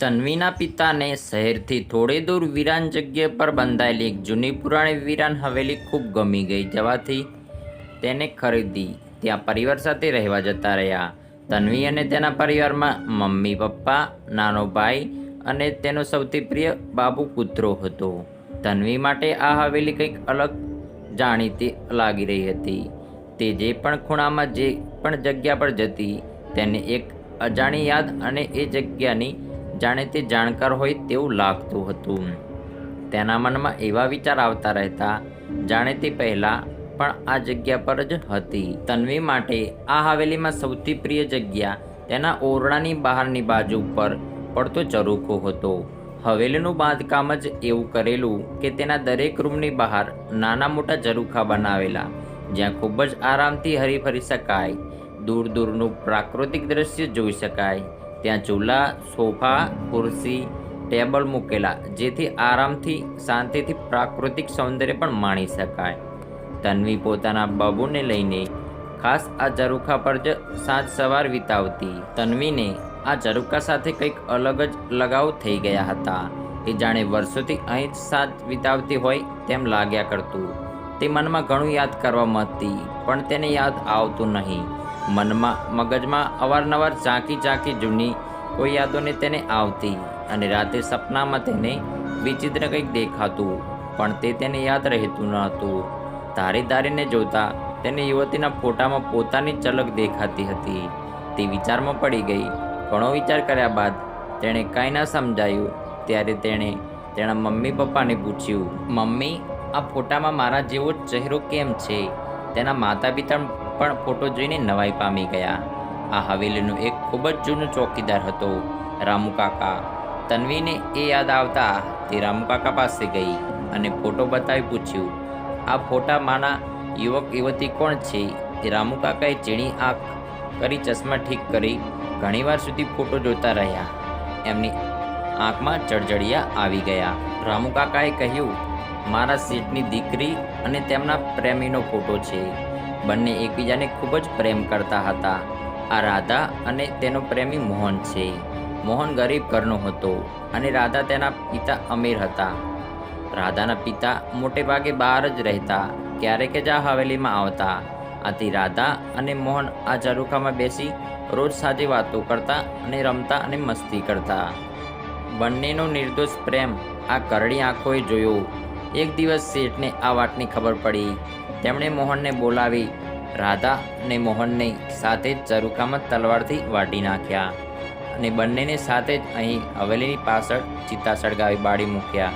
તન્વીના પિતાને શહેરથી થોડે દૂર વિરાન જગ્યા પર બંધાયેલી એક જૂની પુરાણી વિરાન હવેલી ખૂબ ગમી ગઈ. જવાથી તેને ખરીદી ત્યાં પરિવાર સાથે રહેવા જતા રહ્યા. તન્વી અને તેના પરિવારમાં મમ્મી, પપ્પા, નાનો ભાઈ અને તેનો સૌથી પ્રિય બાબુ કૂતરો હતો. તન્વી માટે આ હવેલી કંઈક અલગ જાણીતી લાગી રહી હતી. તે જે પણ ખૂણામાં, જે પણ જગ્યા પર જતી, તેને એક અજાણી યાદ અને એ જગ્યાની જાણે તે જાણકાર હોય તેવું લાગતું હતું. તેના મનમાં એવા વિચાર આવતા રહેતા, જાણે તે પહેલાં પણ આ જગ્યા પર જ હતી. તન્વી માટે આ હવેલીમાં સૌથી પ્રિય જગ્યા તેના ઓરડાની બહારની બાજુ પર પડતો ચરૂખો હતો. હવેલીનું બાંધકામ જ એવું કરેલું કે તેના દરેક રૂમની બહાર નાના મોટા ઝરૂખા બનાવેલા, જ્યાં ખૂબ જ આરામથી હરીફરી શકાય. દૂર દૂરનું પ્રાકૃતિક દ્રશ્ય જોઈ શકાય. ત્યાં ચૂલા, સોફા, ખુરશી, ટેબલ મૂકેલા, જેથી આરામથી, શાંતિથી પ્રાકૃતિક સૌંદર્ય પણ માણી શકાય. તન્વી પોતાના બાબુને લઈને ખાસ આ ઝરૂખા પર જ સાંજ સવાર વિતાવતી તન્વીને આ ઝરૂખા સાથે કંઈક અલગ જ લગાવ થઈ ગયા હતા. એ જાણે વર્ષોથી અહીં જ સાંજ વિતાવતી હોય તેમ લાગ્યા કરતું. તે મનમાં ઘણું યાદ કરવા માંગતી પણ તેને યાદ આવતું નહીં. મનમાં, મગજમાં અવારનવાર ઝાંકી ઝાંકી જૂની કોઈ યાદોને તેને આવતી અને રાતે સપનામાં તેને વિચિત્ર કંઈક દેખાતું, પણ તે તેને યાદ રહેતું ન હતું ધારી ધારીને જોતા તેને યુવતીના ફોટામાં પોતાની ઝલક દેખાતી હતી. તે વિચારમાં પડી ગઈ. ઘણો વિચાર કર્યા બાદ તેણે કાંઈ ના સમજાયું. ત્યારે તેણે તેના મમ્મી પપ્પાને પૂછ્યું, મમ્મી, આ ફોટામાં મારા જેવો ચહેરો કેમ છે? તેના માતા પિતા પણ ફોટો જોઈને નવાઈ પામી ગયા. આ હવેલીનો એક ખૂબ જ જૂનો ચોકીદાર હતો, રામુ કાકા. તન્વીને એ યાદ આવતા તે રામુ કાકા પાસે ગઈ અને ફોટો બતાવી પૂછ્યું, આ ફોટામાંના યુવક યુવતી કોણ છે તે રામુ કાકાએ ચીણી આંખ કરી ચશ્મા ઠીક કરી ઘણીવાર સુધી ફોટો જોતા રહ્યા. એમની આંખમાં ચળચળિયા આવી ગયા. રામુ કાકાએ કહ્યું, મારા શેઠની દીકરી અને તેમના પ્રેમીનો ફોટો છે. બંને એકબીજાને ખૂબ જ પ્રેમ કરતા હતા. આ રાધા અને તેનો પ્રેમી મોહન છે. મોહન ગરીબ ઘરનો હતો અને રાધા તેના પિતા અમીર હતા. રાધાના પિતા મોટે ભાગે બહાર જ રહેતા, ક્યારેક જ આ હવેલીમાં આવતા. આથી રાધા અને મોહન આ ઝરૂખામાં બેસી રોજ સાંજે વાતો કરતા અને રમતા અને મસ્તી કરતા. બંનેનો નિર્દોષ પ્રેમ આ કરડી આંખોએ જોયો. એક દિવસ શેઠને આ વાતની ખબર પડી. તેમણે મોહનને બોલાવી, રાધા અને મોહનને સાથે જ ઝરૂખામાં તલવારથી વાટી નાખ્યા અને બંનેને સાથે જ અહીં હવેલીની પાછળ ચિત્તા સળગાવી બાળી મૂક્યા.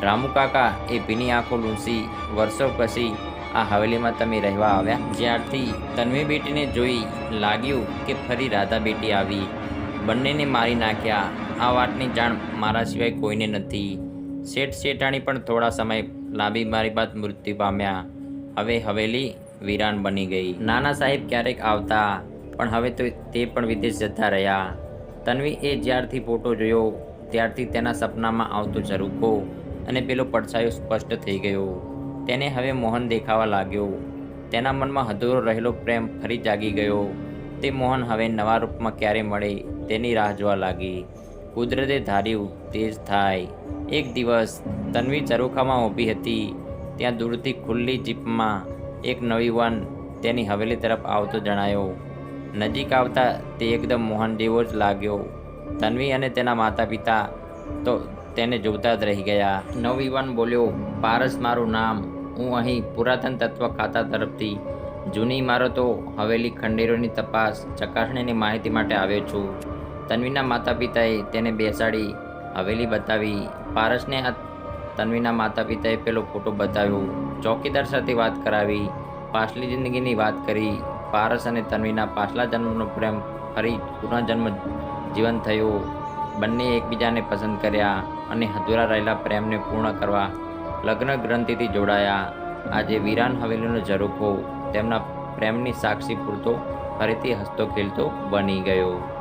રામુ કાકા, એ ભીની આંખો લૂંસી, વર્ષો પછી આ હવેલીમાં તમે રહેવા આવ્યા? જ્યારથી તન્વી બેટીને જોઈ લાગ્યું કે ફરી રાધા બેટી આવી. બંનેને મારી નાખ્યા. આ વાતની જાણ મારા સિવાય કોઈને નથી. શેઠ શેઠાણી પણ થોડા સમય લાંબી મારી બાદ મૃત્યુ પામ્યા. હવે હવેલી વિરાન બની ગઈ. નાના સાહેબ ક્યારેક આવતા, પણ હવે તો તે પણ વિદેશ જતા રહ્યા. તન્વી એ જ્યારથી ફોટો જોયો, ત્યારથી તેના સપનામાં આવતો ઝરૂખો અને પેલો પડછાયો સ્પષ્ટ થઈ ગયો. તેને હવે મોહન દેખાવા લાગ્યો. તેના મનમાં હધુરો રહેલો પ્રેમ ફરી જાગી ગયો. તે મોહન હવે નવા રૂપમાં ક્યારે મળે તેની રાહ જોવા લાગી. કુદરતે ધાર્યું તે જ થાય. એક દિવસ તન્વી ચરોખામાં ઊભી હતી. ત્યાં દૂરથી ખુલ્લી જીપમાં એક નવીવાન તેની હવેલી તરફ આવતો જણાયો. નજીક આવતા તે એકદમ મોહન જેવો જ લાગ્યો. તન્વી અને તેના માતા પિતા તો તેને જોતા જ રહી ગયા. નવયુવાન બોલ્યો, પારસ મારું નામ. હું અહીં પુરાતન તત્વ ખાતા તરફથી જૂની ઇમારતો, હવેલી ખંડેરોની તપાસ, ચકાસણીની માહિતી માટે આવ્યો છું. તન્વીના માતા પિતાએ તેને બેસાડી હવેલી બતાવી. પારસને આ તન્વીના માતા પિતાએ પેલો ફોટો બતાવ્યો. ચોકીદાર સાથે વાત કરાવી. પાછલી જિંદગીની વાત કરી. પારસ અને તન્વીના પાછલા જન્મનો પ્રેમ ફરી પુનઃજન્મ જીવન થયો. બંને એકબીજાને પસંદ કર્યા અને અધૂરા રહેલા પ્રેમને પૂર્ણ કરવા લગ્ન ગ્રંથિથી જોડાયા. આજે વિરાન હવેલીનો ઝરૂખો તેમના પ્રેમની સાક્ષી પૂરતો ફરીથી હસતો ખેલતો બની ગયો.